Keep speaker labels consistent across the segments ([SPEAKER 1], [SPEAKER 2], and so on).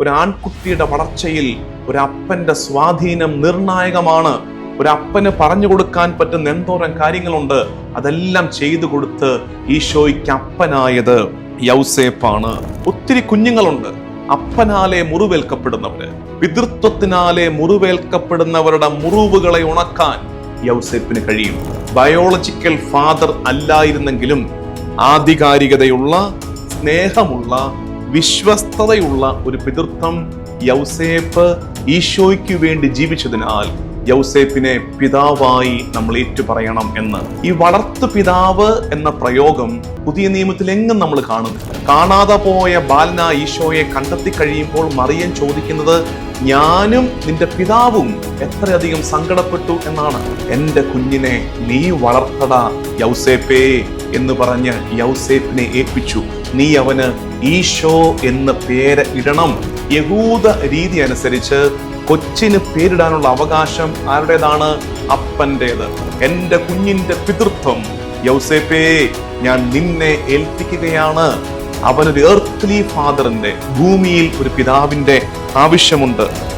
[SPEAKER 1] ഒരു ആൺകുട്ടിയുടെ വളർച്ചയിൽ ഒരു അപ്പന്റെ സ്വാധീനം നിർണായകമാണ്. ഒരു അപ്പന് പറഞ്ഞു കൊടുക്കാൻ പറ്റുന്ന എന്തോരം കാര്യങ്ങളുണ്ട് അതെല്ലാം ചെയ്തു കൊടുത്ത് ഈശോയ്ക്ക് അപ്പനായത് യൗസേപ്പാണ്. ഒത്തിരി കുഞ്ഞുങ്ങളുണ്ട്. അപ്പനാലെ മുറിവേൽക്കപ്പെടുന്നവര് പിതൃത്വത്തിനാലെ മുറിവേൽക്കപ്പെടുന്നവരുടെ മുറിവുകളെ ഉണക്കാൻ യൗസേപ്പിന് കഴിയും. ബയോളജിക്കൽ ഫാദർ അല്ലായിരുന്നെങ്കിലും ആധികാരികതയുള്ള സ്നേഹമുള്ള വിശ്വസ്തതയുള്ള ഒരു പിതൃത്വം യൗസേപ്പ് ഈശോയ്ക്ക് വേണ്ടി ജീവിച്ചതിനാൽ യൗസേപ്പിനെ പിതാവായി നമ്മൾ ഏറ്റുപറയണം എന്ന്. ഈ വളർത്തു പിതാവ് എന്ന പ്രയോഗം പുതിയ നിയമത്തിൽ എങ്ങും നമ്മൾ കാണുന്നില്ല. കാണാതെ പോയ ബാലന ഈശോയെ കണ്ടെത്തി കഴിയുമ്പോൾ മറിയൻ ചോദിക്കുന്നത് ഞാനും നിന്റെ പിതാവും എത്രയധികം സങ്കടപ്പെട്ടു എന്നാണ്. എന്റെ കുഞ്ഞിനെ നീ വളർത്തട യൗസേപ്പേ എന്ന് പറഞ്ഞ് യൗസേപ്പിനെ ഏൽപ്പിച്ചു. നീ അവന് ഈശോ എന്ന പേര് ഇടണം. യഹൂദ രീതി അനുസരിച്ച് കൊച്ചിന് പേരിടാനുള്ള അവകാശം ആരുടേതാണ്? അപ്പന്റേത്. എന്റെ കുഞ്ഞിന്റെ പിതൃത്വം. യൗസേപ്പേ ഞാൻ നിന്നെ ഏൽപ്പിക്കുകയാണ്. അവനൊരു എർത്ത്ലി ഫാദറിന്റെ ഭൂമിയിൽ ഒരു പിതാവിന്റെ ആവശ്യമുണ്ട്.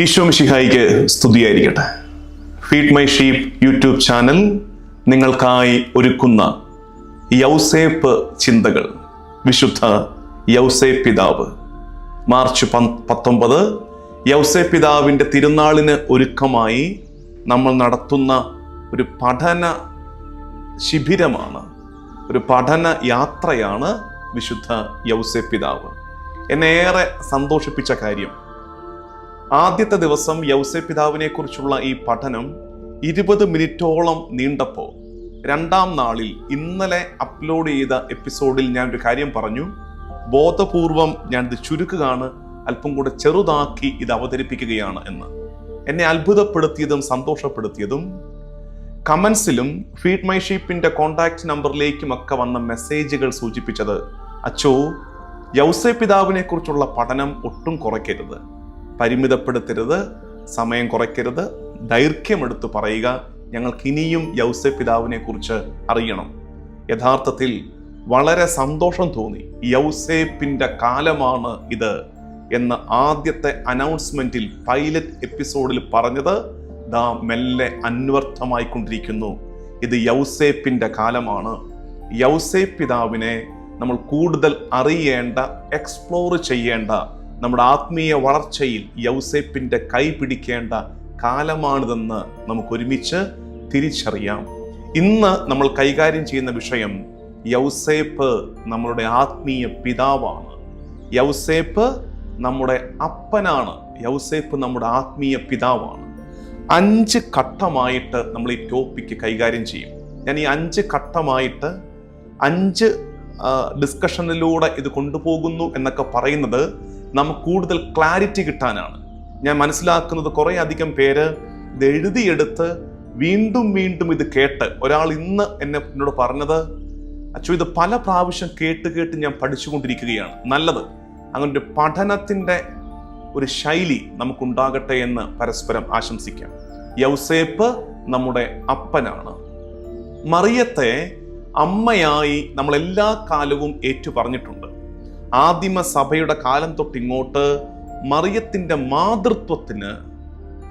[SPEAKER 1] ഈശോ മിശിഹായിക്ക് സ്തുതിയായിരിക്കട്ടെ. Feed my sheep YouTube channel നിങ്ങൾക്കായി ഒരുക്കുന്ന യൗസേപ്പ് ചിന്തകൾ. വിശുദ്ധ യൗസേ പിതാവ്. മാർച്ച് പത്തൊമ്പത്. യൗസേ പിതാവിന്റെ തിരുനാളിന് ഒരുക്കമായി നമ്മൾ നടത്തുന്ന ഒരു പഠന ശിബിരമാണ്. ഒരു പഠന യാത്രയാണ് വിശുദ്ധ യൗസേ പിതാവ്. എന്നെ ഏറെ സന്തോഷിപ്പിച്ച കാര്യം ആദ്യത്തെ ദിവസം യൗസെ പിതാവിനെ കുറിച്ചുള്ള ഈ പഠനം ഇരുപത് മിനിറ്റോളം നീണ്ടപ്പോൾ രണ്ടാം നാളിൽ ഇന്നലെ അപ്ലോഡ് ചെയ്ത എപ്പിസോഡിൽ ഞാൻ ഒരു കാര്യം പറഞ്ഞു. ബോധപൂർവം ഞാൻ ഇത് ചുരുക്കുകയാണ് അല്പം കൂടെ ചെറുതാക്കി ഇത് അവതരിപ്പിക്കുകയാണ് എന്ന്. എന്നെ അത്ഭുതപ്പെടുത്തിയതും സന്തോഷപ്പെടുത്തിയതും കമൻസിലും ഫീഡ് മൈ ഷീപ്പിന്റെ കോണ്ടാക്ട് നമ്പറിലേക്കും ഒക്കെ വന്ന മെസ്സേജുകൾ സൂചിപ്പിച്ചത് അച്ചോ യൗസെ പിതാവിനെ കുറിച്ചുള്ള പഠനം ഒട്ടും കുറയ്ക്കരുത്. പരിമിതപ്പെടുത്തരുത് സമയം കുറയ്ക്കരുത് ദൈർഘ്യമെടുത്ത് പറയുക. ഞങ്ങൾക്ക് ഇനിയും യൗസേ പിതാവിനെ കുറിച്ച് അറിയണം. യഥാർത്ഥത്തിൽ വളരെ സന്തോഷം തോന്നി. യൗസേപ്പിന്റെ കാലമാണ് ഇത് എന്ന ആദ്യത്തെ അനൗൺസ്മെന്റിൽ പൈലറ്റ് എപ്പിസോഡിൽ പറഞ്ഞത് ദാ മെല്ലെ അന്വർത്ഥമായിക്കൊണ്ടിരിക്കുന്നു. ഇത് യൗസേപ്പിന്റെ കാലമാണ്. യൗസേപ്പ് പിതാവിനെ നമ്മൾ കൂടുതൽ അറിയേണ്ട എക്സ്പ്ലോർ ചെയ്യേണ്ട നമ്മുടെ ആത്മീയ വളർച്ചയിൽ യൗസേപ്പിന്റെ കൈ പിടിക്കേണ്ട കാലമാണിതെന്ന് നമുക്കൊരുമിച്ച് തിരിച്ചറിയാം. ഇന്ന് നമ്മൾ കൈകാര്യം ചെയ്യുന്ന വിഷയം യൗസേപ്പ് നമ്മളുടെ ആത്മീയ പിതാവാണ്. യൗസേപ്പ് നമ്മുടെ അപ്പനാണ്. യൗസേപ്പ് നമ്മുടെ ആത്മീയ പിതാവാണ്. അഞ്ച് ഘട്ടമായിട്ട് നമ്മൾ ഈ ടോപ്പിക്ക് കൈകാര്യം ചെയ്യും. ഞാൻ ഈ അഞ്ച് ഘട്ടമായിട്ട് അഞ്ച് ഡിസ്കഷനിലൂടെ ഇത് കൊണ്ടുപോകുന്നു എന്നൊക്കെ പറയുന്നത് നമുക്ക് കൂടുതൽ ക്ലാരിറ്റി കിട്ടാനാണ്. ഞാൻ മനസ്സിലാക്കുന്നത് കുറേ അധികം പേര് ഇത് എഴുതിയെടുത്ത് വീണ്ടും വീണ്ടും ഇത് കേട്ട് ഒരാൾ ഇന്ന് എന്നെ എന്നോട് പറഞ്ഞത് അച്ഛൻ ഇത് പല പ്രാവശ്യം കേട്ട് കേട്ട് ഞാൻ പഠിച്ചുകൊണ്ടിരിക്കുകയാണ്. നല്ലത്. അങ്ങനെ ഒരു പഠനത്തിന്റെ ഒരു ശൈലി നമുക്കുണ്ടാകട്ടെ എന്ന് പരസ്പരം ആശംസിക്കാം. യൗസേപ്പ് നമ്മുടെ അപ്പനാണ്. മറിയത്തെ അമ്മയായി നമ്മൾ എല്ലാ കാലവും ഏറ്റു പറഞ്ഞിട്ടുണ്ട് ആദിമ സഭയുടെ കാലം തൊട്ടിങ്ങോട്ട് മറിയത്തിന്റെ മാതൃത്വത്തിന്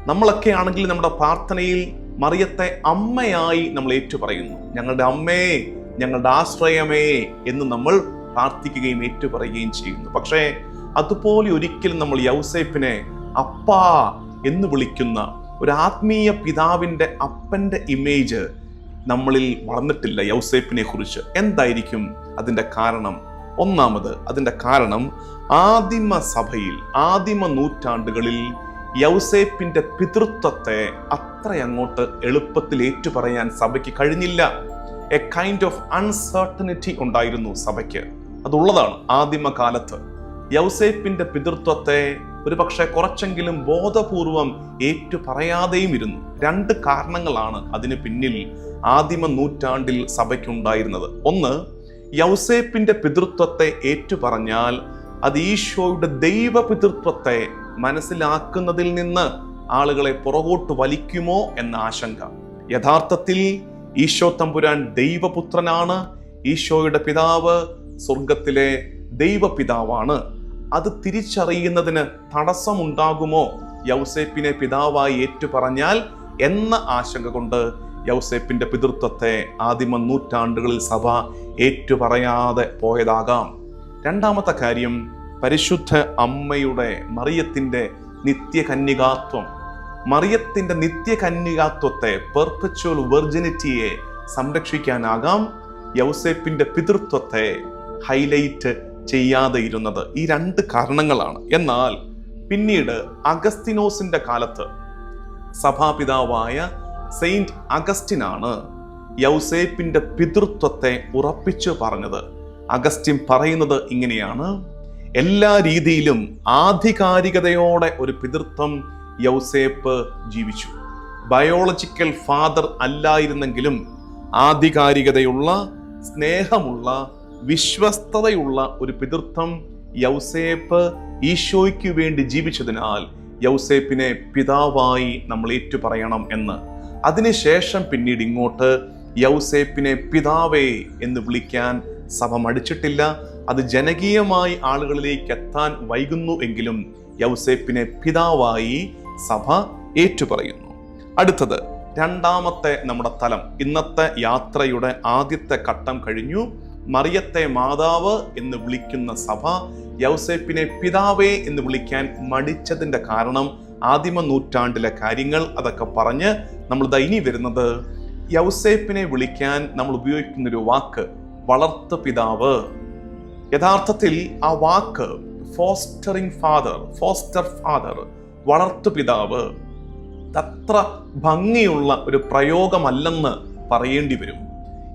[SPEAKER 1] നമ്മളൊക്കെ ആണെങ്കിൽ നമ്മുടെ പ്രാർത്ഥനയിൽ മറിയത്തെ അമ്മയായി നമ്മൾ ഏറ്റുപറയുന്നു. ഞങ്ങളുടെ അമ്മേ ഞങ്ങളുടെ ആശ്രയമേ എന്ന് നമ്മൾ പ്രാർത്ഥിക്കുകയും ഏറ്റുപറയുകയും ചെയ്യുന്നു. പക്ഷേ അതുപോലെ ഒരിക്കലും നമ്മൾ യൗസേപ്പിനെ അപ്പാ എന്ന് വിളിക്കുന്ന ഒരു ആത്മീയ പിതാവിന്റെ അപ്പന്റെ ഇമേജ് നമ്മളിൽ വളർന്നിട്ടില്ല യൗസേപ്പിനെ കുറിച്ച് എന്തായിരിക്കും അതിന്റെ കാരണം? ഒന്നാമത് അതിന്റെ കാരണം ആദിമ സഭയിൽ ആദിമ നൂറ്റാണ്ടുകളിൽ യൗസേപ്പിന്റെ പിതൃത്വത്തെ അത്ര അങ്ങോട്ട് എളുപ്പത്തിൽ ഏറ്റുപറയാൻ സഭയ്ക്ക് കഴിഞ്ഞില്ല. എ കൈൻഡ് ഓഫ് അൺസർട്ടനിറ്റി ഉണ്ടായിരുന്നു സഭയ്ക്ക്. അതുള്ളതാണ് ആദിമ കാലത്ത് യൗസേപ്പിന്റെ പിതൃത്വത്തെ ഒരു പക്ഷേ കുറച്ചെങ്കിലും ബോധപൂർവം ഏറ്റു പറയാതെയും ഇരുന്നു. രണ്ട് കാരണങ്ങളാണ് അതിന് പിന്നിൽ ആദിമ നൂറ്റാണ്ടിൽ സഭയ്ക്കുണ്ടായിരുന്നത്. ഒന്ന് യൗസേപ്പിന്റെ പിതൃത്വത്തെ ഏറ്റുപറഞ്ഞാൽ അത് ഈശോയുടെ ദൈവ പിതൃത്വത്തെ മനസ്സിലാക്കുന്നതിൽ നിന്ന് ആളുകളെ പുറകോട്ട് വലിക്കുമോ എന്ന ആശങ്ക. യഥാർത്ഥത്തിൽ ഈശോ തമ്പുരാൻ ദൈവപുത്രനാണ്. ഈശോയുടെ പിതാവ് സ്വർഗത്തിലെ ദൈവപിതാവാണ്. അത് തിരിച്ചറിയുന്നതിന് തടസ്സമുണ്ടാകുമോ? യൗസേപ്പിനെ പിതാവായി ഏറ്റുപറഞ്ഞാൽ എന്ന ആശങ്ക കൊണ്ട് യൗസേപ്പിന്റെ പിതൃത്വത്തെ ആദിമ നൂറ്റാണ്ടുകളിൽ സഭ ഏറ്റുപറയാതെ പോയതാകാം. രണ്ടാമത്തെ കാര്യം പരിശുദ്ധ അമ്മയുടെ മറിയത്തിന്റെ നിത്യകന്യകാത്വം. മറിയത്തിന്റെ നിത്യകന്യകാത്വത്തെ പെർപ്പച്വൽ വെർജിനിറ്റിയെ സംരക്ഷിക്കാനാകാം യൗസേപ്പിന്റെ പിതൃത്വത്തെ ഹൈലൈറ്റ് ചെയ്യാതെ ഇരുന്നത്. ഈ രണ്ട് കാരണങ്ങളാണ്. എന്നാൽ പിന്നീട് അഗസ്തിനോസിന്റെ കാലത്ത് സഭാപിതാവായ സെയിന്റ് അഗസ്റ്റിനാണ് യൗസേപ്പിന്റെ പിതൃത്വത്തെ ഉറപ്പിച്ചു പറഞ്ഞത്. അഗസ്റ്റിൻ പറയുന്നത് ഇങ്ങനെയാണ്. എല്ലാ രീതിയിലും ആധികാരികതയോടെ ഒരു പിതൃത്വം യൗസേപ്പ് ജീവിച്ചു. ബയോളജിക്കൽ ഫാദർ അല്ലായിരുന്നെങ്കിലും ആധികാരികതയുള്ള സ്നേഹമുള്ള വിശ്വസ്തതയുള്ള ഒരു പിതൃത്വം യൗസേപ്പ് ഈശോയ്ക്ക് വേണ്ടി ജീവിച്ചതിനാൽ യൗസേപ്പിനെ പിതാവായി നമ്മൾ ഏറ്റുപറയണം എന്ന്. അതിനുശേഷം പിന്നീട് ഇങ്ങോട്ട് യൗസേപ്പിനെ പിതാവേ എന്ന് വിളിക്കാൻ സഭ മടിച്ചിട്ടില്ല. അത് ജനകീയമായി ആളുകളിലേക്ക് എത്താൻ വൈകുന്നു എങ്കിലും യൗസേപ്പിനെ പിതാവായി സഭ ഏറ്റുപറയുന്നു. അടുത്തത് രണ്ടാമത്തെ നമ്മുടെ തലം. ഇന്നത്തെ യാത്രയുടെ ആദ്യത്തെ ഘട്ടം കഴിഞ്ഞു. മറിയത്തെ മാതാവ് എന്ന് വിളിക്കുന്ന സഭ യൗസേപ്പിനെ പിതാവേ എന്ന് വിളിക്കാൻ മടിച്ചതിന്റെ കാരണം ആദിമ നൂറ്റാണ്ടിലെ കാര്യങ്ങൾ അതൊക്കെ പറഞ്ഞ് നമ്മൾ ദൈനി വരുന്നത്. യൗസേപ്പിനെ വിളിക്കാൻ നമ്മൾ ഉപയോഗിക്കുന്ന ഒരു വാക്ക് വളർത്ത പിതാവ്. യഥാർത്ഥത്തിൽ ആ വാക്ക് ഫോസ്റ്ററിങ് ഫാദർ ഫോസ്റ്റർ ഫാദർ വളർത്തു പിതാവ്. അത്ര ഭംഗിയുള്ള ഒരു പ്രയോഗമല്ലെന്ന് പറയേണ്ടി വരും.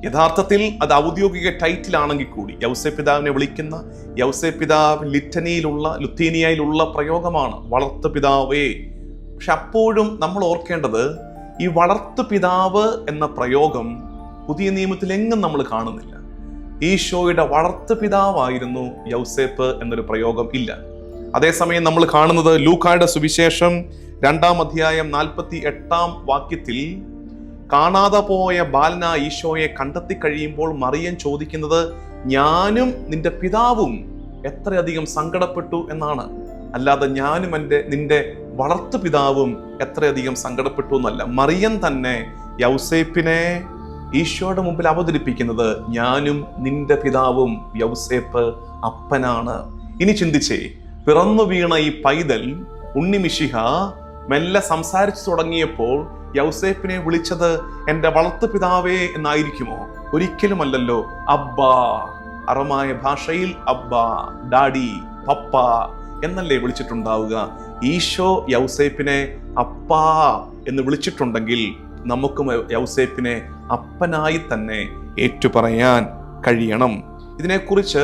[SPEAKER 1] യഥാർത്ഥത്തിൽ അത് ഔദ്യോഗിക ടൈറ്റിൽ ആണെങ്കിൽ കൂടി യൗസെ പിതാവിനെ വിളിക്കുന്ന യൗസെ പിതാവ് ലിറ്റനിയിലുള്ള ലുത്തീനിയയിലുള്ള പ്രയോഗമാണ് വളർത്തു പിതാവേ. പക്ഷെ അപ്പോഴും നമ്മൾ ഓർക്കേണ്ടത് ഈ വളർത്തു പിതാവ് എന്ന പ്രയോഗം പുതിയ നിയമത്തിൽ എങ്ങും നമ്മൾ കാണുന്നില്ല. ഈശോയുടെ വളർത്തു പിതാവായിരുന്നു യൗസേപ്പ് എന്നൊരു പ്രയോഗം ഇല്ല. അതേസമയം നമ്മൾ കാണുന്നത് ലൂക്കായുടെ സുവിശേഷം രണ്ടാം അധ്യായം നാൽപ്പത്തി എട്ടാം വാക്യത്തിൽ കാണാതെ പോയ ബാലന ഈശോയെ കണ്ടെത്തി കഴിയുമ്പോൾ മറിയൻ ചോദിക്കുന്നത് ഞാനും നിന്റെ പിതാവും എത്രയധികം സങ്കടപ്പെട്ടു എന്നാണ്. അല്ലാതെ ഞാനും എന്റെ നിന്റെ വളർത്തു പിതാവും എത്രയധികം സങ്കടപ്പെട്ടു എന്നല്ല. മറിയൻ തന്നെ യൗസേപ്പിനെ ഈശോയുടെ മുമ്പിൽ അവതരിപ്പിക്കുന്നത് ഞാനും നിന്റെ പിതാവും യൗസേപ്പ് അപ്പനാണ്. ഇനി ചിന്തിച്ചേ പിറന്നു വീണ ഈ പൈതൽ ഉണ്ണിമിഷിഹ മെല്ലെ സംസാരിച്ചു തുടങ്ങിയപ്പോൾ യൗസേപ്പിനെ വിളിച്ചത് എന്റെ വളർത്തു പിതാവേ എന്നായിരിക്കുമോ? ഒരിക്കലുമല്ലല്ലോ. അബ്ബാ. അറമായ ഭാഷയിൽ അബ്ബാ ഡാഡി പപ്പ എന്നല്ലേ വിളിച്ചിട്ടുണ്ടാവുക. ഈശോ യൗസേപ്പിനെ അപ്പാ എന്ന് വിളിച്ചിട്ടുണ്ടെങ്കിൽ നമുക്കും യൗസേപ്പിനെ അപ്പനായി തന്നെ ഏറ്റുപറയാൻ കഴിയണം. ഇതിനെക്കുറിച്ച്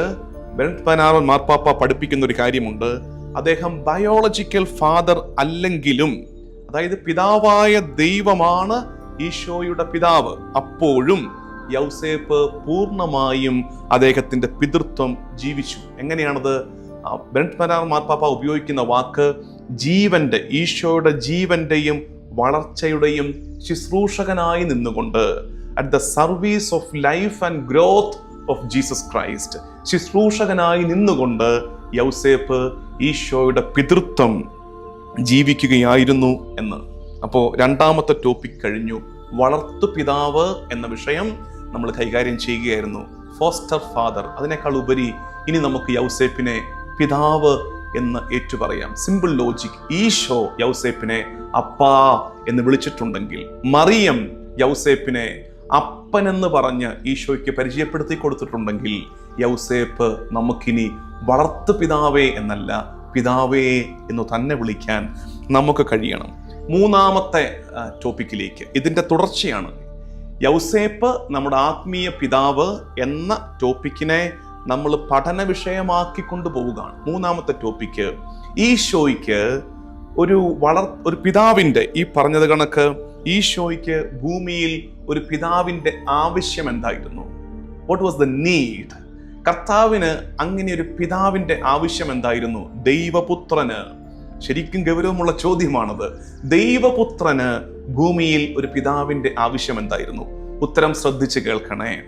[SPEAKER 1] ബെനറ്റ് മാർപ്പാപ്പ പഠിപ്പിക്കുന്ന ഒരു കാര്യമുണ്ട്. അദ്ദേഹം ബയോളജിക്കൽ ഫാദർ അല്ലെങ്കിലും അതായത് പിതാവായ ദൈവമാണ് ഈശോയുടെ പിതാവ്. അപ്പോഴും യൗസേപ്പ് പൂർണമായും അദ്ദേഹത്തിന്റെ പിതൃത്വം ജീവിച്ചു. എങ്ങനെയാണത്? ബെനറ്റ് മാർപ്പാപ്പ ഉപയോഗിക്കുന്ന വാക്ക് ജീവന്റെ ഈശോയുടെ ജീവന്റെയും വളർച്ചയുടെയും ശുശ്രൂഷകനായി നിന്നുകൊണ്ട് at the service of life and growth of Jesus Christ ശുശ്രൂഷകനായി നിന്നുകൊണ്ട് യൗസേപ്പ് ഈശോയുടെ പിതൃത്വം ജീവിക്കുകയായിരുന്നു എന്ന്. അപ്പോൾ രണ്ടാമത്തെ ടോപ്പിക് കഴിഞ്ഞു. വളർത്തു പിതാവ് എന്ന വിഷയം നമ്മൾ കൈകാര്യം ചെയ്യുകയായിരുന്നു. ഫോസ്റ്റർ ഫാദർ അതിനേക്കാൾ ഉപരി ഇനി നമുക്ക് യൗസേപ്പിനെ പിതാവ് എന്ന് ഏറ്റുപറയാം. സിമ്പിൾ ലോജിക് ഈശോ യൗസേപ്പിനെ അപ്പാ എന്ന് വിളിച്ചിട്ടുണ്ടെങ്കിൽ മറിയം യൗസേപ്പിനെ അപ്പനെന്ന് പറഞ്ഞ് ഈശോയ്ക്ക് പരിചയപ്പെടുത്തി കൊടുത്തിട്ടുണ്ടെങ്കിൽ യൗസേപ്പ് നമുക്കിനി വളർത്തു പിതാവേ എന്നല്ല പിതാവേ എന്ന് തന്നെ വിളിക്കാൻ നമുക്ക് കഴിയണം. മൂന്നാമത്തെ ടോപ്പിക്കിലേക്ക്. ഇതിന്റെ തുടർച്ചയാണ്. യൗസേപ്പ് നമ്മുടെ ആത്മീയ പിതാവ് എന്ന ടോപ്പിക്കിനെ നമ്മൾ പഠന വിഷയമാക്കി കൊണ്ടുപോവുകയാണ്. മൂന്നാമത്തെ ടോപ്പിക്ക് ഈശോയ്ക്ക് ഒരു വളർ ഒരു പിതാവിന്റെ ഈ പറഞ്ഞത് കണക്ക് ഈശോയ്ക്ക് ഭൂമിയിൽ ഒരു പിതാവിന്റെ ആവശ്യം എന്തായിരുന്നു? വാട്ട് വാസ് ദ നീഡ് കർത്താവിന് അങ്ങനെ ഒരു പിതാവിന്റെ ആവശ്യം എന്തായിരുന്നു? ദൈവപുത്രന്. ശരിക്കും ഗൗരവമുള്ള ചോദ്യമാണത്. ദൈവപുത്രന് ഭൂമിയിൽ ഒരു പിതാവിന്റെ ആവശ്യം എന്തായിരുന്നു? ഉത്തരം ശ്രദ്ധിച്ച് കേൾക്കണേ.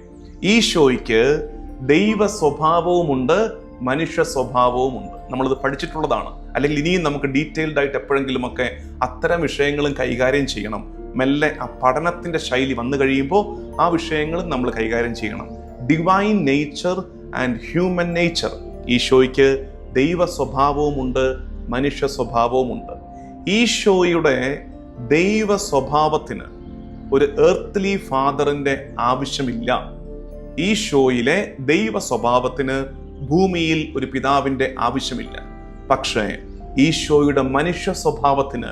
[SPEAKER 1] ഈശോയ്ക്ക് ദൈവ സ്വഭാവവുമുണ്ട് മനുഷ്യ സ്വഭാവവുമുണ്ട്. നമ്മളിത് പഠിച്ചിട്ടുള്ളതാണ്. അല്ലെങ്കിൽ ഇനിയും നമുക്ക് ഡീറ്റെയിൽഡ് ആയിട്ട് എപ്പോഴെങ്കിലുമൊക്കെ അത്തരം വിഷയങ്ങളും കൈകാര്യം ചെയ്യണം. മെല്ലെ ആ പഠനത്തിന്റെ ശൈലി വന്നു കഴിയുമ്പോൾ ആ വിഷയങ്ങളും നമ്മൾ കൈകാര്യം ചെയ്യണം. Divine nature and human nature ഈശോയ്ക്ക് ദൈവ സ്വഭാവവുമുണ്ട് മനുഷ്യ സ്വഭാവവുമുണ്ട് ഈശോയുടെ ദൈവ സ്വഭാവത്തിന് ഒരു എർത്ത്ലി ഫാദറിന്റെ ആവശ്യമില്ല. ഈശോയിലെ ദൈവ സ്വഭാവത്തിന് ഭൂമിയിൽ ഒരു പിതാവിന്റെ ആവശ്യമില്ല. പക്ഷേ ഈശോയുടെ മനുഷ്യ സ്വഭാവത്തിന്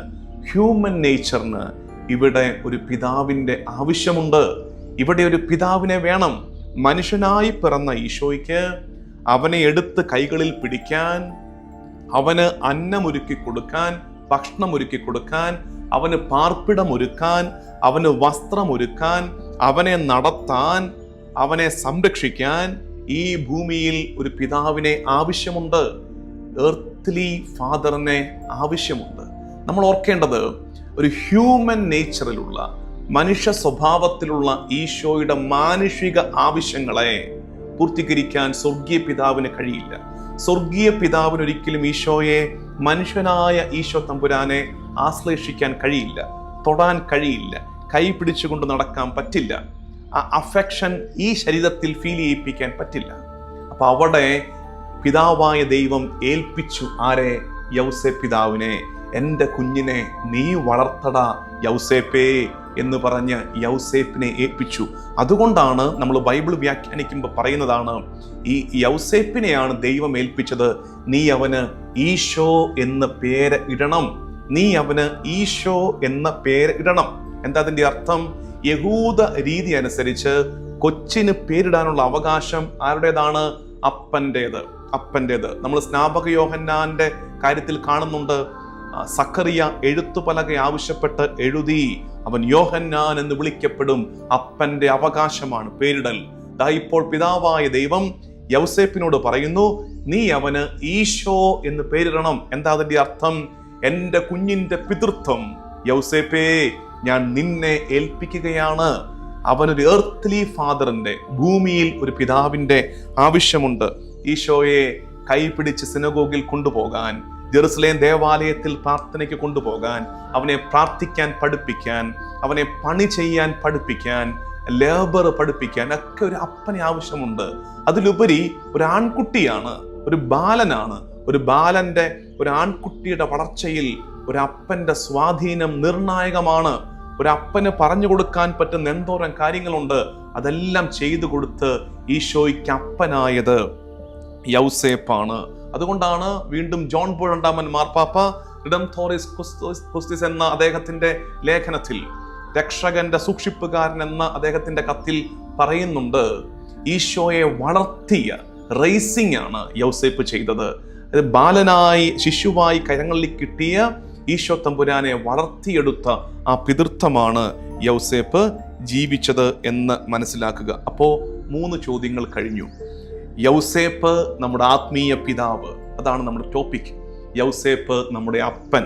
[SPEAKER 1] ഹ്യൂമൻ നേച്ചറിന് ഇവിടെ ഒരു പിതാവിന്റെ ആവശ്യമുണ്ട്. ഇവിടെ ഒരു പിതാവിനെ വേണം. മനുഷ്യനായി പിറന്ന ഈശോയ്ക്ക് അവനെ എടുത്ത് കൈകളിൽ പിടിക്കാൻ അവന് അന്നമൊരുക്കി കൊടുക്കാൻ ഭക്ഷണമൊരുക്കി കൊടുക്കാൻ അവന് പാർപ്പിടമൊരുക്കാൻ അവന് വസ്ത്രമൊരുക്കാൻ അവനെ നടത്താൻ അവനെ സംരക്ഷിക്കാൻ ഈ ഭൂമിയിൽ ഒരു പിതാവിനെ ആവശ്യമുണ്ട്. എർത്ത്ലി ഫാദറിനെ ആവശ്യമുണ്ട്. നമ്മൾ ഓർക്കേണ്ടത് ഒരു ഹ്യൂമൻ നേച്ചറിലുള്ള മനുഷ്യ സ്വഭാവത്തിലുള്ള ഈശോയുടെ മാനുഷിക ആവശ്യങ്ങളെ പൂർത്തീകരിക്കാൻ സ്വർഗീയ പിതാവിന് കഴിയില്ല. സ്വർഗീയ പിതാവിന് ഒരിക്കലും ഈശോയെ മനുഷ്യനായ ഈശോ തമ്പുരാനെ ആശ്ലേഷിക്കാൻ കഴിയില്ല തൊടാൻ കഴിയില്ല കൈ പിടിച്ചുകൊണ്ട് നടക്കാൻ പറ്റില്ല. ആ അഫെക്ഷൻ ഈ ശരീരത്തിൽ ഫീൽ ചെയ്യിപ്പിക്കാൻ പറ്റില്ല. അപ്പൊ അവിടെ പിതാവായ ദൈവം ഏൽപ്പിച്ചു ആരെ? യൗസെ പിതാവിനെ. എന്റെ കുഞ്ഞിനെ നീ വളർത്തട യൗസേപ്പേ എന്ന് പറഞ്ഞ് യൗസേപ്പിനെ ഏൽപ്പിച്ചു. അതുകൊണ്ടാണ് നമ്മൾ ബൈബിൾ വ്യാഖ്യാനിക്കുമ്പോൾ പറയുന്നതാണ് ഈ യൗസേപ്പിനെയാണ് ദൈവം ഏൽപ്പിച്ചത്. നീ അവന് ഈശോ എന്ന പേര് ഇടണം. നീ അവന് ഈശോ എന്ന പേര് ഇടണം. എന്താ അതിന്റെ അർത്ഥം? യഹൂദ രീതി അനുസരിച്ച് കൊച്ചിന് പേരിടാനുള്ള അവകാശം ആരുടേതാണ്? അപ്പന്റേത്. അപ്പന്റേത്. നമ്മൾ സ്നാപക യോഹന്നാന്റെ കാര്യത്തിൽ കാണുന്നുണ്ട്. സക്കറിയ എഴുത്തുപലക ആവശ്യപ്പെട്ട് എഴുതി അവൻ യോഹന്നാൻ എന്ന് വിളിക്കപ്പെടും. അപ്പന്റെ അവകാശമാണ് പേരിടൽ. ദാ ഇപ്പോൾ പിതാവായ ദൈവം യൗസേപ്പിനോട് പറയുന്നു നീ അവന് ഈശോ എന്ന് പേരിടണം. എന്താ അതിന്റെ അർത്ഥം? എന്റെ കുഞ്ഞിന്റെ പിതൃത്വം. യൗസേപ്പേ ഞാൻ നിന്നെ ഏൽപ്പിക്കുകയാണ്. അവനൊരു എർത്ത്ലി ഫാദറിന്റെ ഭൂമിയിൽ ഒരു പിതാവിന്റെ ആവശ്യമുണ്ട്. ഈശോയെ കൈപിടിച്ച് സിനഗോഗിൽ കൊണ്ടുപോകാൻ ജെറുസലേം ദേവാലയത്തിൽ പ്രാർത്ഥനയ്ക്ക് കൊണ്ടുപോകാൻ അവനെ പ്രാർത്ഥിക്കാൻ പഠിപ്പിക്കാൻ അവനെ പണി ചെയ്യാൻ പഠിപ്പിക്കാൻ ലേബർ പഠിപ്പിക്കാൻ ഒക്കെ ഒരു അപ്പനെ ആവശ്യമുണ്ട്. അതിലുപരി ഒരു ആൺകുട്ടിയാണ് ഒരു ബാലനാണ്. ഒരു ബാലന്റെ ഒരു ആൺകുട്ടിയുടെ വളർച്ചയിൽ ഒരു അപ്പന്റെ സ്വാധീനം നിർണായകമാണ്. ഒരു അപ്പന് പറഞ്ഞു കൊടുക്കാൻ പറ്റുന്ന എന്തോരം കാര്യങ്ങളുണ്ട് അതെല്ലാം ചെയ്തു കൊടുത്ത് ഈശോയ്ക്ക് അപ്പനായത് യൗസേപ്പാണ്. അതുകൊണ്ടാണ് വീണ്ടും ജോൺ പോൾ രണ്ടാമൻ മാർപ്പാപ്പ റിഡംതോറിസ് തോറിസ് കുസ്തിസ് എന്ന അദ്ദേഹത്തിന്റെ ലേഖനത്തിൽ രക്ഷകന്റെ സൂക്ഷിപ്പുകാരൻ എന്ന അദ്ദേഹത്തിന്റെ കത്തിൽ പറയുന്നുണ്ട് ഈശോയെ വളർത്തിയ റേസിംഗ് ആണ് യൗസേപ്പ് ചെയ്തത്. അത് ബാലനായി ശിശുവായി കരങ്ങളിൽ കിട്ടിയ ഈശോ തമ്പുരാനെ വളർത്തിയെടുത്ത ആ പിതൃത്വമാണ് യൗസേപ്പ് ജീവിച്ചത് എന്ന് മനസ്സിലാക്കുക. അപ്പോൾ മൂന്ന് ചോദ്യങ്ങൾ കഴിഞ്ഞു. യൗസേപ്പ് നമ്മുടെ ആത്മീയ പിതാവ്. അതാണ് നമ്മുടെ ടോപ്പിക് യൗസേപ്പ് നമ്മുടെ അപ്പൻ.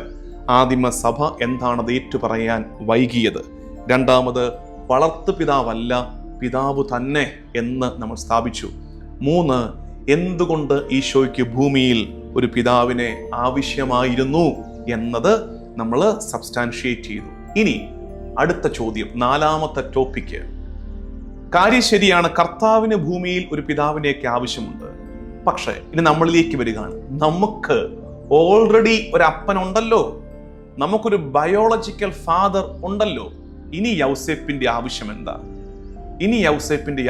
[SPEAKER 1] ആദിമ സഭ എന്താണത് ഏറ്റുപറയാൻ വൈകിയത്? രണ്ടാമത് വളർത്തു പിതാവല്ല പിതാവ് തന്നെ എന്ന് നമ്മൾ സ്ഥാപിച്ചു. മൂന്ന് എന്തുകൊണ്ട് ഈശോയ്ക്ക് ഭൂമിയിൽ ഒരു പിതാവിനെ ആവശ്യമായിരുന്നു എന്നത് നമ്മൾ സബ്സ്റ്റാൻഷിയേറ്റ് ചെയ്തു. ഇനി അടുത്ത ചോദ്യം നാലാമത്തെ ടോപ്പിക്ക് കാര്യം ശരിയാണ് കർത്താവിന് ഭൂമിയിൽ ഒരു പിതാവിനെയൊക്കെ ആവശ്യമുണ്ട്. പക്ഷേ ഇനി നമ്മളിലേക്ക് വരികയാണ്. നമുക്ക് ഓൾറെഡി ഒരു അപ്പനുണ്ടല്ലോ നമുക്കൊരു ബയോളജിക്കൽ ഫാദർ ഉണ്ടല്ലോ. ഇനി യൗസേപ്പിന്റെ ആവശ്യം എന്താ? ഇനി യൗസേപ്പിന്റെ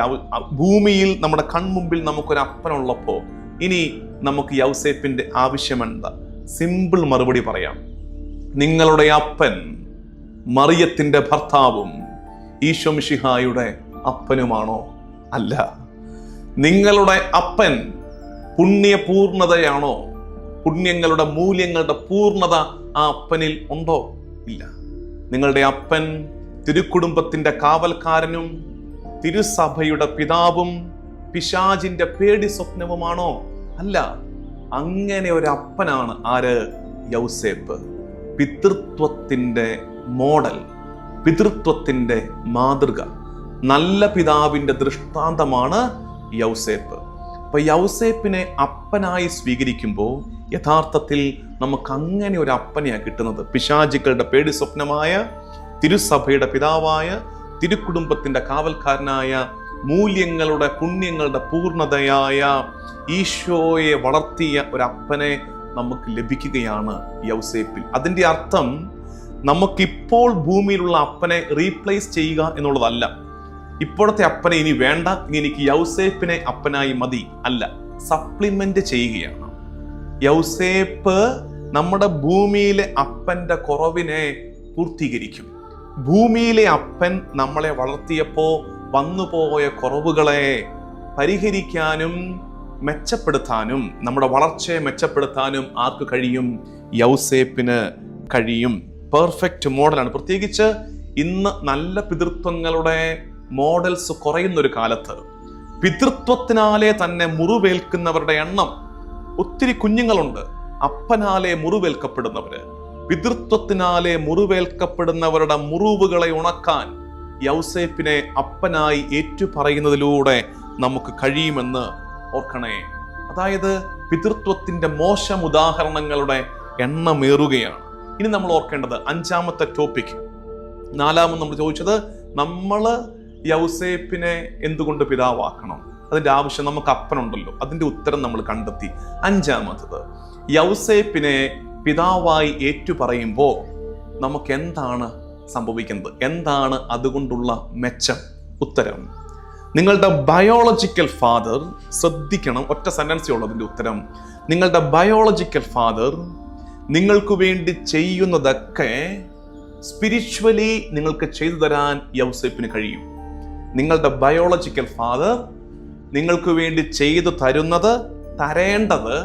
[SPEAKER 1] ഭൂമിയിൽ നമ്മുടെ കൺമുമ്പിൽ നമുക്കൊരു അപ്പനുള്ളപ്പോ ഇനി നമുക്ക് യൗസേപ്പിന്റെ ആവശ്യം എന്താ? സിമ്പിൾ മറുപടി പറയാം. നിങ്ങളുടെ അപ്പൻ മറിയത്തിന്റെ ഭർത്താവും ഈശോമിഷിഹായുടെ അപ്പനുമാണോ? അല്ല. നിങ്ങളുടെ അപ്പൻ പുണ്യപൂർണതയാണോ? പുണ്യങ്ങളുടെ മൂല്യങ്ങളുടെ പൂർണത ആ അപ്പനിൽ ഉണ്ടോ? ഇല്ല. നിങ്ങളുടെ അപ്പൻ തിരുക്കുടുംബത്തിന്റെ കാവൽക്കാരനും തിരുസഭയുടെ പിതാവും പിശാജിന്റെ പേടി സ്വപ്നവുമാണോ? അല്ല. അങ്ങനെ ഒരു അപ്പനാണ് ആര്? യൗസേപ്പ്. പിതൃത്വത്തിന്റെ മോഡൽ പിതൃത്വത്തിന്റെ മാതൃക. നല്ല പിതാവിന്റെ ദൃഷ്ടാന്തമാണ് യൗസേപ്പ്. അപ്പൊ യൗസേപ്പിനെ അപ്പനായി സ്വീകരിക്കുമ്പോൾ യഥാർത്ഥത്തിൽ നമുക്ക് അങ്ങനെ ഒരു അപ്പനെയാണ് കിട്ടുന്നത്. പിശാചികളുടെ പേടി സ്വപ്നമായ തിരുസഭയുടെ പിതാവായ തിരുക്കുടുംബത്തിന്റെ കാവൽക്കാരനായ മൂല്യങ്ങളുടെ പുണ്യങ്ങളുടെ പൂർണതയായ ഈശോയെ വളർത്തിയ ഒരപ്പനെ നമുക്ക് ലഭിക്കുകയാണ് യൗസേപ്പിൽ. അതിന്റെ അർത്ഥം നമുക്കിപ്പോൾ ഭൂമിയിലുള്ള അപ്പനെ റീപ്ലേസ് ചെയ്യുക എന്നുള്ളതല്ല. ഇപ്പോഴത്തെ അപ്പനെ ഇനി വേണ്ട ഇനി എനിക്ക് യൗസേപ്പിനെ അപ്പനായി മതി അല്ല സപ്ലിമെന്റ് ചെയ്യുകയാണ്. യൗസേപ്പ് നമ്മുടെ ഭൂമിയിലെ അപ്പന്റെ കുറവിനെ പൂർത്തീകരിക്കും. ഭൂമിയിലെ അപ്പൻ നമ്മളെ വളർത്തിയപ്പോൾ വന്നുപോയ കുറവുകളെ പരിഹരിക്കാനും മെച്ചപ്പെടുത്താനും നമ്മുടെ വളർച്ചയെ മെച്ചപ്പെടുത്താനും ആർക്ക് കഴിയും? യൗസേപ്പിന് കഴിയും. പെർഫെക്റ്റ് മോഡലാണ് പ്രത്യേകിച്ച് ഇന്ന് നല്ല പിതൃത്വങ്ങളുടെ മോഡൽസ് കുറയുന്ന ഒരു കാലത്ത് പിതൃത്വത്തിനാലെ തന്നെ മുറിവേൽക്കുന്നവരുടെ എണ്ണം ഒത്തിരി കുഞ്ഞുങ്ങളുണ്ട്. അപ്പനാലെ മുറിവേൽക്കപ്പെടുന്നവര്. പിതൃത്വത്തിനാലെ മുറിവേൽക്കപ്പെടുന്നവരുടെ മുറിവുകളെ ഉണക്കാൻ യൗസേപ്പിനെ അപ്പനായി ഏറ്റുപറയുന്നതിലൂടെ നമുക്ക് കഴിയുമെന്ന് ഓർക്കണേ. അതായത് പിതൃത്വത്തിന്റെ മോശം ഉദാഹരണങ്ങളുടെ എണ്ണമേറുകയാണ് ഇനി നമ്മൾ ഓർക്കേണ്ടത് അഞ്ചാമത്തെ ടോപ്പിക് നാലാമത് നമ്മൾ ചോദിച്ചത് നമ്മൾ യൗസേപ്പിനെ എന്തുകൊണ്ട് പിതാവാക്കണം? അതിന്റെ ആവശ്യം നമുക്ക് അപ്പനുണ്ടല്ലോ. അതിന്റെ ഉത്തരം നമ്മൾ കണ്ടെത്തി. അഞ്ചാമത്തത് യൗസേപ്പിനെ പിതാവായി ഏറ്റുപറയുമ്പോൾ നമുക്ക് എന്താണ് സംഭവിക്കുന്നത് എന്താണ് അതുകൊണ്ടുള്ള മെച്ചം? ഉത്തരം നിങ്ങളുടെ ബയോളജിക്കൽ ഫാദർ ശ്രദ്ധിക്കണം ഒറ്റ സെന്റൻസി ഉള്ളൂ അതിന്റെ ഉത്തരം. നിങ്ങളുടെ ബയോളജിക്കൽ ഫാദർ നിങ്ങൾക്ക് വേണ്ടി ചെയ്യുന്നതൊക്കെ സ്പിരിച്വലി നിങ്ങൾക്ക് ചെയ്തു തരാൻ യൗസേപ്പിന് കഴിയും. നിങ്ങളുടെ ബയോളജിക്കൽ ഫാദർ നിങ്ങൾക്ക് വേണ്ടി ചെയ്തു തരുന്നത് തരേണ്ടത്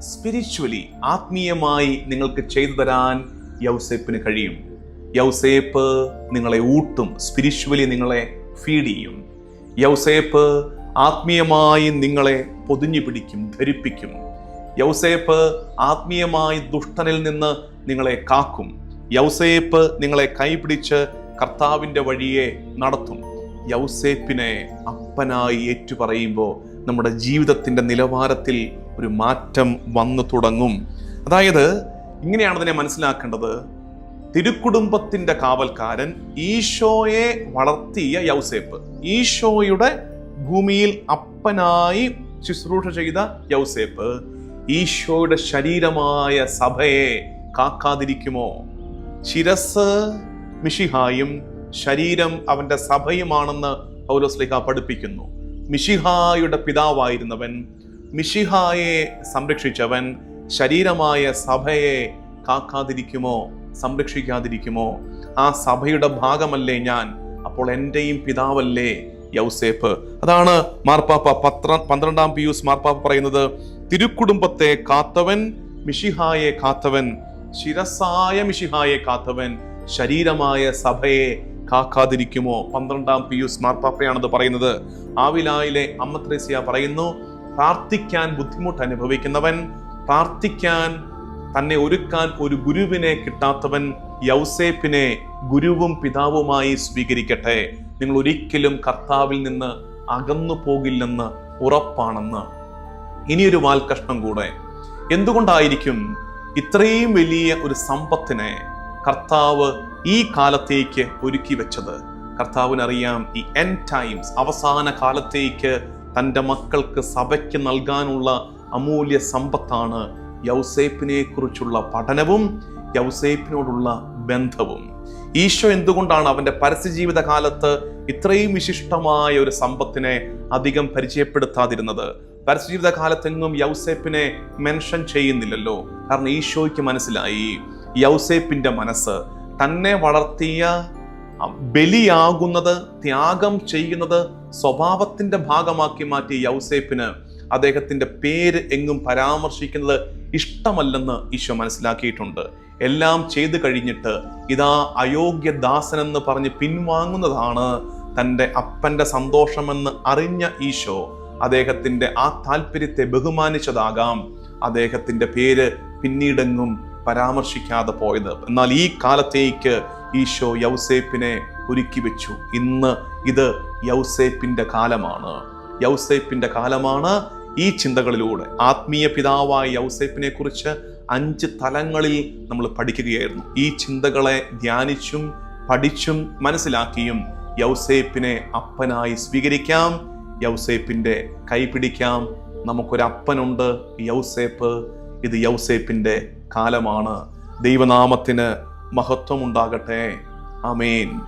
[SPEAKER 1] സ്പിരിച്വലി ആത്മീയമായി നിങ്ങൾക്ക് ചെയ്തു തരാൻ യൗസേപ്പിന് കഴിയും. യൗസേപ്പ് നിങ്ങളെ ഊട്ടും സ്പിരിച്വലി നിങ്ങളെ ഫീഡ് ചെയ്യും. യൗസേപ്പ് ആത്മീയമായി നിങ്ങളെ പൊതിഞ്ഞു പിടിക്കും ധരിപ്പിക്കും. യൗസേപ്പ് ആത്മീയമായി ദുഷ്ടനിൽ നിന്ന് നിങ്ങളെ കാക്കും. യൗസേപ്പ് നിങ്ങളെ കൈപിടിച്ച് കർത്താവിന്റെ വഴിയെ നടത്തും. യൗസേപ്പിനെ അപ്പനായി ഏറ്റുപറയുമ്പോൾ നമ്മുടെ ജീവിതത്തിന്റെ നിലവാരത്തിൽ ഒരു മാറ്റം വന്നു തുടങ്ങും. അതായത് ഇങ്ങനെയാണ് അതിനെ മനസ്സിലാക്കേണ്ടത്. തിരുക്കുടുംബത്തിന്റെ കാവൽക്കാരൻ ഈശോയെ വളർത്തിയ യൗസേപ്പ്. ഈശോയുടെ ഭൂമിയിൽ അപ്പനായി ശുശ്രൂഷ ചെയ്ത യൗസേപ്പ് ഈശോയുടെ ശരീരമായ സഭയെ കാക്കാതിരിക്കുമോ? ശിരസ് മിഷിഹായും ശരീരം അവന്റെ സഭയുമാണെന്ന് പൗലോസ്ലിഹ പഠിപ്പിക്കുന്നു. മിഷിഹായുടെ പിതാവായിരുന്നവൻ മിഷിഹായെ സംരക്ഷിച്ചവൻ ശരീരമായ സഭയെ കാക്കാതിരിക്കുമോ സംരക്ഷിക്കാതിരിക്കുമോ? ആ സഭയുടെ ഭാഗമല്ലേ ഞാൻ അപ്പോൾ എന്റെയും പിതാവല്ലേ യൗസേപ്പ്. അതാണ് മാർപ്പാപ്പ പത്ര പന്ത്രണ്ടാം പിയൂസ് മാർപ്പാപ്പ പറയുന്നത് തിരുക്കുടുംബത്തെ കാത്തവൻ മിഷിഹായെ കാത്തവൻ ശിരസായ മിഷിഹായെ കാത്തവൻ ശരീരമായ സഭയെ കാക്കാതിരിക്കുമോ? പന്ത്രണ്ടാം പിയൂസ് മാർപ്പാപ്പയാണത് പറയുന്നത് ആവിലായിലെ അമ്മത്രേസ്യ പറയുന്നു പ്രാർത്ഥിക്കാൻ ബുദ്ധിമുട്ട് അനുഭവിക്കുന്നവൻ പ്രാർത്ഥിക്കാൻ തന്നെ ഒരുക്കാൻ ഒരു ഗുരുവിനെ കിട്ടാത്തവൻ യൗസേപ്പിനെ ഗുരുവും പിതാവുമായി സ്വീകരിക്കട്ടെ. നിങ്ങൾ ഒരിക്കലും കർത്താവിൽ നിന്ന് അകന്നു പോകില്ലെന്ന് ഉറപ്പാണെന്ന്. ഇനിയൊരു വാൽക്കഷ്ണം കൂടെ. എന്തുകൊണ്ടായിരിക്കും ഇത്രയും വലിയ ഒരു സമ്പത്തിനെ കർത്താവ് ഈ കാലത്തേക്ക് ഒരുക്കി വെച്ചത്. കർത്താവിനറിയാം ഈ എൻ ടൈംസ് അവസാന കാലത്തേക്ക് തന്റെ മക്കൾക്ക് സഭയ്ക്ക് നൽകാനുള്ള അമൂല്യ സമ്പത്താണ് യൗസേപ്പിനെ കുറിച്ചുള്ള പഠനവും യൗസേപ്പിനോടുള്ള ബന്ധവും. ഈശോ എന്തുകൊണ്ടാണ് അവന്റെ പരസ്യജീവിത കാലത്ത് ഇത്രയും വിശിഷ്ടമായ ഒരു സമ്പത്തിനെ അധികം പരിചയപ്പെടുത്താതിരുന്നത്? പരസ്യജീവിത കാലത്തെങ്ങും യൗസേപ്പിനെ മെൻഷൻ ചെയ്യുന്നില്ലല്ലോ. കാരണം ഈശോയ്ക്ക് മനസ്സിലായി. യൗസേപ്പിന്റെ മനസ്സ് തന്നെ വളർത്തിയ ബലിയാകുന്നത് ത്യാഗം ചെയ്യുന്നത് സ്വഭാവത്തിന്റെ ഭാഗമാക്കി മാറ്റിയ യൗസേപ്പിന് അദ്ദേഹത്തിന്റെ പേര് എങ്ങും പരാമർശിക്കുന്നത് ഇഷ്ടമല്ലെന്ന് ഈശോ മനസ്സിലാക്കിയിട്ടുണ്ട്. എല്ലാം ചെയ്തു കഴിഞ്ഞിട്ട് ഇതാ അയോഗ്യ ദാസനെന്ന് പറഞ്ഞ് പിൻവാങ്ങുന്നതാണ് തന്റെ അപ്പന്റെ സന്തോഷമെന്ന് അറിഞ്ഞ ഈശോ. അദ്ദേഹത്തിന്റെ ആ താല്പര്യത്തെ ബഹുമാനിച്ചതാകാം. അദ്ദേഹത്തിന്റെ പേര് പിന്നീടെങ്ങും പരാമർശിക്കാതെ പോയത്. എന്നാൽ ഈ കാലത്തേക്ക് ഈശോ യൗസേപ്പിനെ ഒരുക്കി വെച്ചു. ഇന്ന് ഇത് യൗസേപ്പിന്റെ കാലമാണ്. യൗസേപ്പിന്റെ കാലമാണ് ഈ ചിന്തകളിലൂടെ. ആത്മീയ പിതാവായ യൗസേപ്പിനെ കുറിച്ച് അഞ്ച് തലങ്ങളിൽ നമ്മൾ പഠിക്കുകയായിരുന്നു. ഈ ചിന്തകളെ ധ്യാനിച്ചും പഠിച്ചും മനസ്സിലാക്കിയും യൗസേപ്പിനെ അപ്പനായി സ്വീകരിക്കാം. യൗസേപ്പിന്റെ കൈപിടിക്കാം നമുക്കൊരപ്പനുണ്ട് യൗസേപ്പ്. ഇത് യൗസേപ്പിന്റെ കാലമാണ് ദൈവനാമത്തിന് മഹത്വമുണ്ടാകട്ടെ. അമേൻ